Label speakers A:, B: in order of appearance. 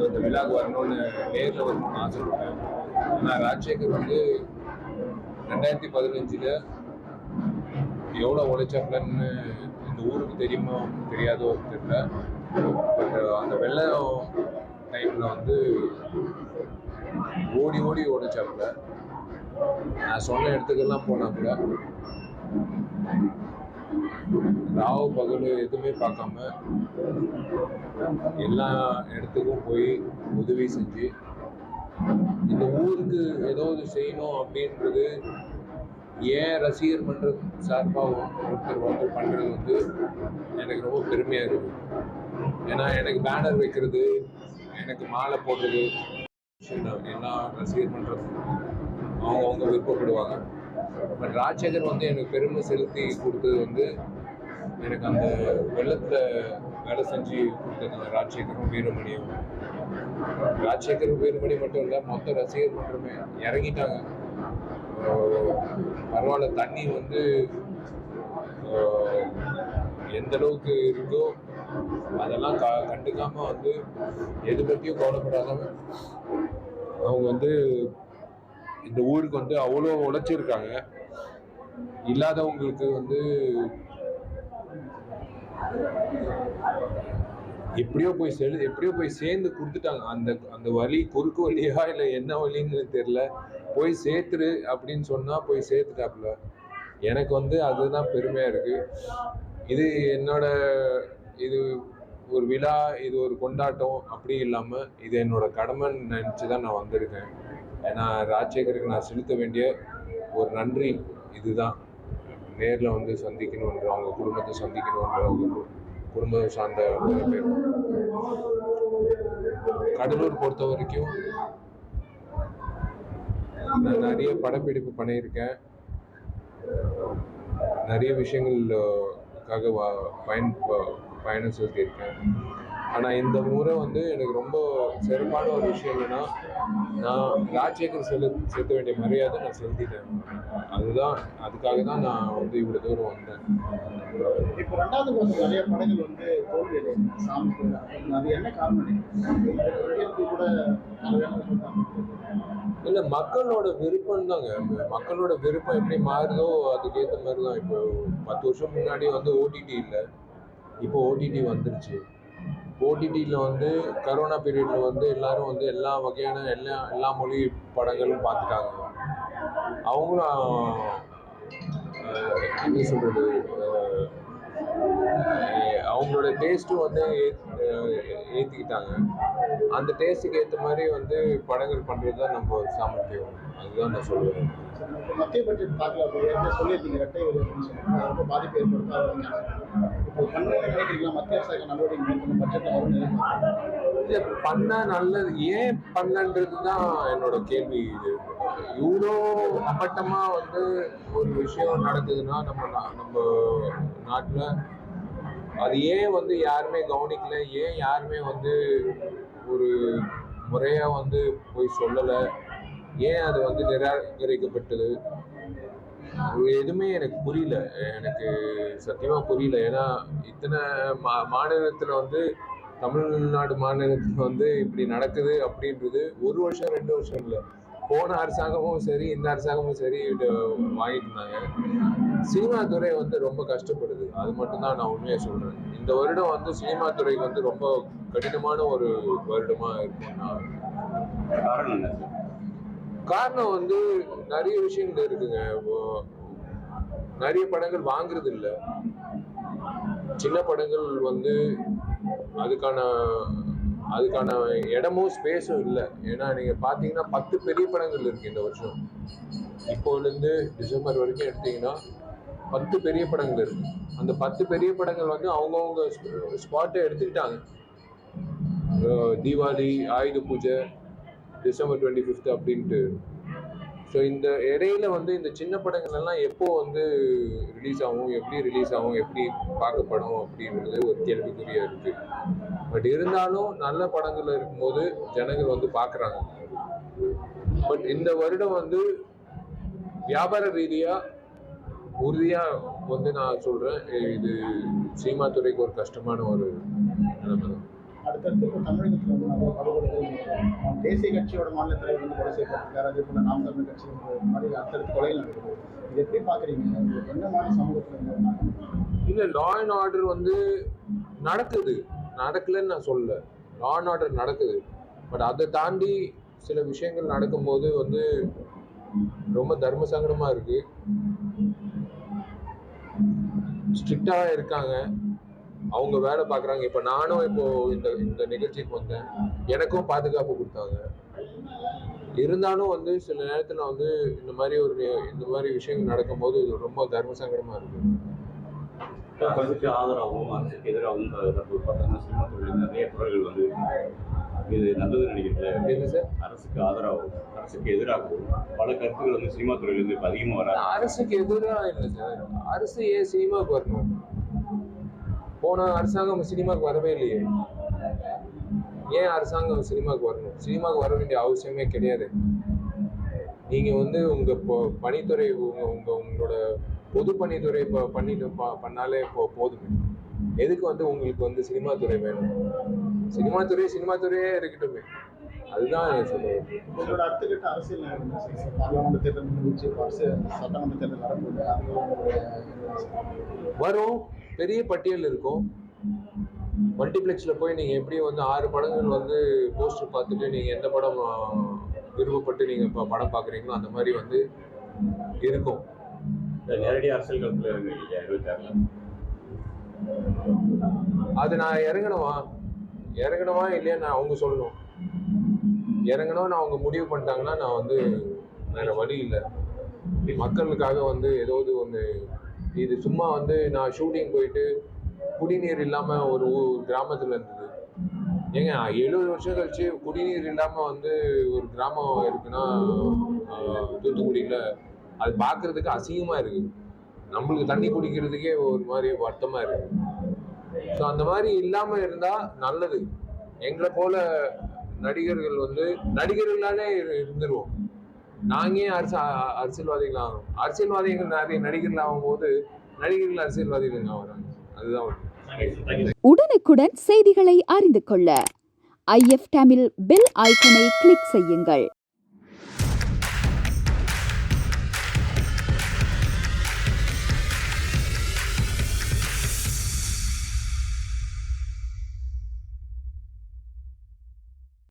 A: So இந்த விழாக்கு வரணும்னு நேரில் வரணும்னு ஆசைப்பட்டேன் ஆனால் ராஜசேகர் வந்து ரெண்டாயிரத்தி பதினஞ்சில் எவ்வளோ உழைச்சாங்கன்னு இந்த ஊருக்கு தெரியுமோ தெரியாதோ தெரியல. பட் uh, அந்த வெள்ளம் டைமில் வந்து ஓடி ஓடி உழைச்சாப்புல நான் சொன்ன இடத்துக்கெல்லாம் போனா கூட ராவு பகல் எதுவுமே பார்க்காம எல்லா இடத்துக்கும் போய் உதவி செஞ்சு இந்த ஊருக்கு ஏதாவது செய்யணும் அப்படின்றது ஏன் ரசிகர் மன்றம் சார்பாக ஒருத்தர் ஒருத்தர் பண்ணுறது வந்து எனக்கு ரொம்ப பெருமையாக இருக்குது ஏன்னா எனக்கு பேனர் வைக்கிறது எனக்கு மாலை போடுறது எல்லா ரசிகர் மன்றம் அவங்கவுங்க விருப்பப்படுவாங்க. பட் ராஜசேகர் வந்து எனக்கு பெருமை செலுத்தி கொடுத்தது வந்து எனக்கு அந்த வெள்ளத்தில் வேலை செஞ்சு கொடுத்தது ராஜசேகரும் வீரமணியும். ராஜசேகரும் வீரமணி மட்டும் இல்லை மொத்த ரசிகர் மன்றமே இறங்கிட்டாங்க. பரவாயில்ல தண்ணி வந்து எந்த அளவுக்கு இருக்கோ அதெல்லாம் க கண்டுக்காம வந்து எது பற்றியும் கவலைப்படாதவங்க. அவங்க வந்து இந்த ஊருக்கு வந்து அவ்வளோ உழைச்சிருக்காங்க. இல்லாதவங்களுக்கு வந்து எப்படியோ போய் செ எப்படியோ போய் சேர்ந்து கொடுத்துட்டாங்க. அந்த அந்த வழி குறுக்கு வழியா இல்லை என்ன வழின்னு தெரியல. போய் சேர்த்துரு அப்படின்னு சொன்னால் போய் சேர்த்துட்டாப்புல. எனக்கு வந்து அதுதான் பெருமையாக இருக்குது இது என்னோட இது ஒரு விழா இது ஒரு கொண்டாட்டம் அப்படி இல்லாமல் இது என்னோட கடமைன்னு நினச்சி தான் நான் வந்திருக்கேன். ஏன்னா ராஜசேகருக்கு நான் செலுத்த வேண்டிய ஒரு நன்றி இதுதான். நேரில் வந்து சந்திக்கணுன்ற அவங்க குடும்பத்தை சந்திக்கணுன்ற அவங்க குடும்பம் சார்ந்த பேர். கடலூர் பொறுத்த வரைக்கும் நான் நிறைய படப்பிடிப்பு பண்ணியிருக்கேன். நிறைய விஷயங்கள் அதுக்காக பயன் பயணம் செலுத்தியிருக்கேன். ஆனால் இந்த முறை வந்து எனக்கு ரொம்ப சிறப்பான ஒரு விஷயம் என்னென்னா நான் ராஜசேகர் செலு செலுத்த வேண்டிய மரியாதை நான் செலுத்திட்டேன். அதுதான் அதுக்காக தான் நான் வந்து இவ்வளோ தூரம் வந்தேன்.
B: இப்போ ரெண்டாவது வந்து நிறைய படங்கள் வந்து தோல்வி சாமி அது என்ன காரணம்? கூட
A: இல்லை மக்களோட விருப்பம் தாங்க. மக்களோட விருப்பம் எப்படி மாறுதோ அதுக்கேற்ற மாதிரி தான் இப்போ பத்து வருஷம் முன்னாடி வந்து ஓடிடி இல்லை. இப்போ ஓடிடி வந்துருச்சு. ஓடிடியில் வந்து கரோனா பீரியடில் வந்து எல்லாரும் வந்து எல்லா வகையான எல்லா எல்லா மொழி படங்களும் பார்த்துட்டாங்க. அவங்களும் என்ன சொல்கிறது அவங்களோட டேஸ்ட்டும் வந்து ஏற்றிக்கிட்டாங்க அந்த டேஸ்ட்டுக்கு ஏற்ற மாதிரி வந்து படங்கள் பண்ணுறது தான் நம்ம சாமர்த்தியம். அதுதான் நான் சொல்லுவேன்.
B: மத்திய பட்ஜெட் ஏற்கனவே சொல்லியிருந்தீங்க ரெட்டை ரொம்ப பாதிப்பு நினைக்கிறீங்களா? மத்திய அரசாங்க நடவடிக்கை
A: இல்லை பண்ணா நல்லது. ஏன் பண்ணன்றது தான் என்னோட கேள்வி இது. இவ்வளோ அப்பட்டமாக வந்து ஒரு விஷயம் நடக்குதுன்னா நம்ம நம்ம நாட்டில் அது ஏன் வந்து யாருமே கவனிக்கல? ஏன் யாருமே வந்து ஒரு முறையாக வந்து போய் சொல்லலை? ஏன் அது வந்து நிராகரிக்கப்பட்டது? எதுவுமே எனக்கு புரியல. எனக்கு சத்தியமாக புரியல. ஏன்னா இத்தனை மா மாநிலத்தில் வந்து தமிழ்நாடு மாநிலத்தில் வந்து இப்படி நடக்குது அப்படின்றது ஒரு வருஷம் ரெண்டு வருஷம் இல்லை. போன அரசாங்கமும் சரி இந்த அரசாங்கமும் சரி வாங்கிட்டு இருந்தாங்க சினிமா துறை வந்து ரொம்ப கஷ்டப்படுது. அது மட்டும்தான் நான் உண்மையாக சொல்கிறேன் இந்த வருடம் வந்து சினிமா துறைக்கு வந்து ரொம்ப கடினமான ஒரு வருடமாக இருக்கும் நான்
C: காரணம்
A: வந்து நிறைய விஷயங்கள் இருக்குங்க. நிறைய படங்கள் வாங்குறது இல்ல சின்ன படங்கள் வந்து அதுக்கான அதுக்கான இடமும் ஸ்பேஸும் இல்லை. ஏன்னா நீங்கள் பார்த்தீங்கன்னா பத்து பெரிய படங்கள் இருக்கு இந்த வருஷம். இப்போலேருந்து டிசம்பர் வரைக்கும் எடுத்தீங்கன்னா பத்து பெரிய படங்கள் இருக்கு. அந்த பத்து பெரிய படங்கள் வந்து அவங்கவுங்க ஸ்பாட்டை எடுத்துக்கிட்டாங்க. Deepavali Ayudha Puja December twenty fifth அப்படின்ட்டு. ஸோ இந்த இடையில வந்து இந்த சின்ன படங்கள் எல்லாம் எப்போ வந்து ரிலீஸ் ஆகும்? எப்படி ரிலீஸ் ஆகும்? எப்படி பார்க்கப்படும் அப்படின்றது ஒரு கேள்விக்குறியா இருக்கு. பட் இருந்தாலும் நல்ல படங்கள் இருக்கும்போது ஜனங்கள் வந்து பார்க்குறாங்க. பட் இந்த வருடம் வந்து வியாபார ரீதியா உறுதியா வந்து நான் சொல்றேன் இது சினிமா துறைக்கு ஒரு கஷ்டமான ஒரு நிலைமை தான்.
B: அடுத்தடுத்து இப்போ தமிழகத்தில் வந்து நிறைய படுகொலைகள் தேசிய கட்சியோட மாநில தலைவர் வந்து கொலை செய்யப்பட்டிருக்காரு. அதே போல நாம் தமிழ் கட்சி வந்து மாதிரி அடுத்தடுத்து கொலைகள் நடக்குது. இது எப்படி பார்க்குறீங்க? எந்த என்ன மாதிரி சமூகத்தில்
A: இல்லை லா அண்ட் ஆர்டர் வந்து நடக்குது. நடக்கலைன்னு நான் சொல்லல. லா அண்ட் ஆர்டர் நடக்குது. பட் அதை தாண்டி சில விஷயங்கள் நடக்கும்போது வந்து ரொம்ப தர்ம சங்கடமாக இருக்கு. ஸ்ட்ரிக்டாக இருக்காங்க. அவங்க வேலை பார்க்குறாங்க. இப்போ நானும் இப்போ இந்த இந்த நிகழ்ச்சிக்கு வந்தேன். எனக்கும் பாதுகாப்பு கொடுத்தாங்க. இருந்தாலும் வந்து சில நேரத்தில் வந்து இந்த மாதிரி ஒரு இந்த மாதிரி விஷயங்கள் நடக்கும்போது இது ரொம்ப தர்ம சங்கடமாக இருக்குது
C: அரசுக்கு ஆதரவாகவும் அரசுக்கு எதிராகவும் பார்த்தீங்கன்னா சினிமா துறையில் நிறைய குரல்கள் வந்து இது நல்லது நினைக்கிறதுல
A: என்ன சார்?
C: அரசுக்கு ஆதரவாகவும் அரசுக்கு எதிராகவும் பல கருத்துக்கள் வந்து சினிமா துறையிலேருந்து இப்போ அதிகமாக வராது
A: அரசுக்கு எதிராக இல்லை சார்? அரசு ஏன் சினிமாவுக்கு வரணும்? போன அரசாங்கம் சினிமாவுக்கு வரவே இல்லையே. ஏன் அரசாங்கம் சினிமாவுக்கு வரணும்? சினிமாவுக்கு வர வேண்டிய அவசியமே கிடையாது. நீங்கள் வந்து உங்கள் பொ பணித்துறை உங்கள் உங்கள் உங்களோட பொது பணித்துறை இப்போ பண்ணிட்டு பா பண்ணாலே போ போதுமே எதுக்கு வந்து உங்களுக்கு வந்து சினிமா துறை வேணும்? சினிமா சினிமாத்துறையே சினிமா துறையே இருக்கட்டுமே. அதுதான் சொல்லுவேன்
B: உங்களோட அடுத்த கட்ட அரசியல் பார்லிமெண்ட் தேர்தல் முடிஞ்சு சட்டமன்ற தேர்தல் வரப்போகுது?
A: வரும். பெரிய பட்டியல் இருக்கும். மல்டிப்ளெக்ஸில் போய் நீங்கள் எப்படி வந்து ஆறு படங்கள் வந்து போஸ்டர் பார்த்துட்டு நீங்கள் எந்த படம் விருப்பப்பட்டு நீங்கள் இப்போ படம் பார்க்குறீங்களோ அந்த மாதிரி வந்து இருக்கும்.
C: இந்த நேரடி அரசியல் களத்தில் இருபத்தாறுல?
A: அது நான் இறங்கணுமா? இறங்கணுமா இல்லையா? நான் அவங்க சொல்லணும். இறங்கணும்னு அவங்க முடிவு பண்ணிட்டாங்கன்னா நான் வந்து வேற வழி இல்லை. மக்களுக்காக வந்து ஏதாவது ஒன்று இது சும்மா வந்து நான் ஷூட்டிங் போயிட்டு குடிநீர் இல்லாமல் ஒரு கிராமத்தில் இருந்தது. ஏங்க எழுபது வருஷம் கழிச்சு குடிநீர் இல்லாமல் வந்து ஒரு கிராமம் இருக்குன்னா தூத்துக்குடியில் அது பார்க்கறதுக்கு அசிங்கமாக இருக்குது நம்மளுக்கு தண்ணி குடிக்கிறதுக்கே ஒரு மாதிரி வருத்தமாக இருக்குது ஸோ அந்த மாதிரி இல்லாமல் இருந்தால் நல்லது. எங்களை போல நடிகர்கள் வந்து நடிகர்களாலே இருந்துருவோம். நாங்கே அரசு அரசியல்வாதிகள் ஆகணும் அரசியல்வாதிகள் நிறைய நடிகர்கள் ஆகும்போது நடிகர்கள் அரசியல்வாதிகள் ஆகிறாங்க அதுதான்
D: உடனுக்குடன் செய்திகளை அறிந்து கொள்ள ஐஎஃப் டேமில் பெல் ஐக்கனை கிளிக் செய்யுங்கள்.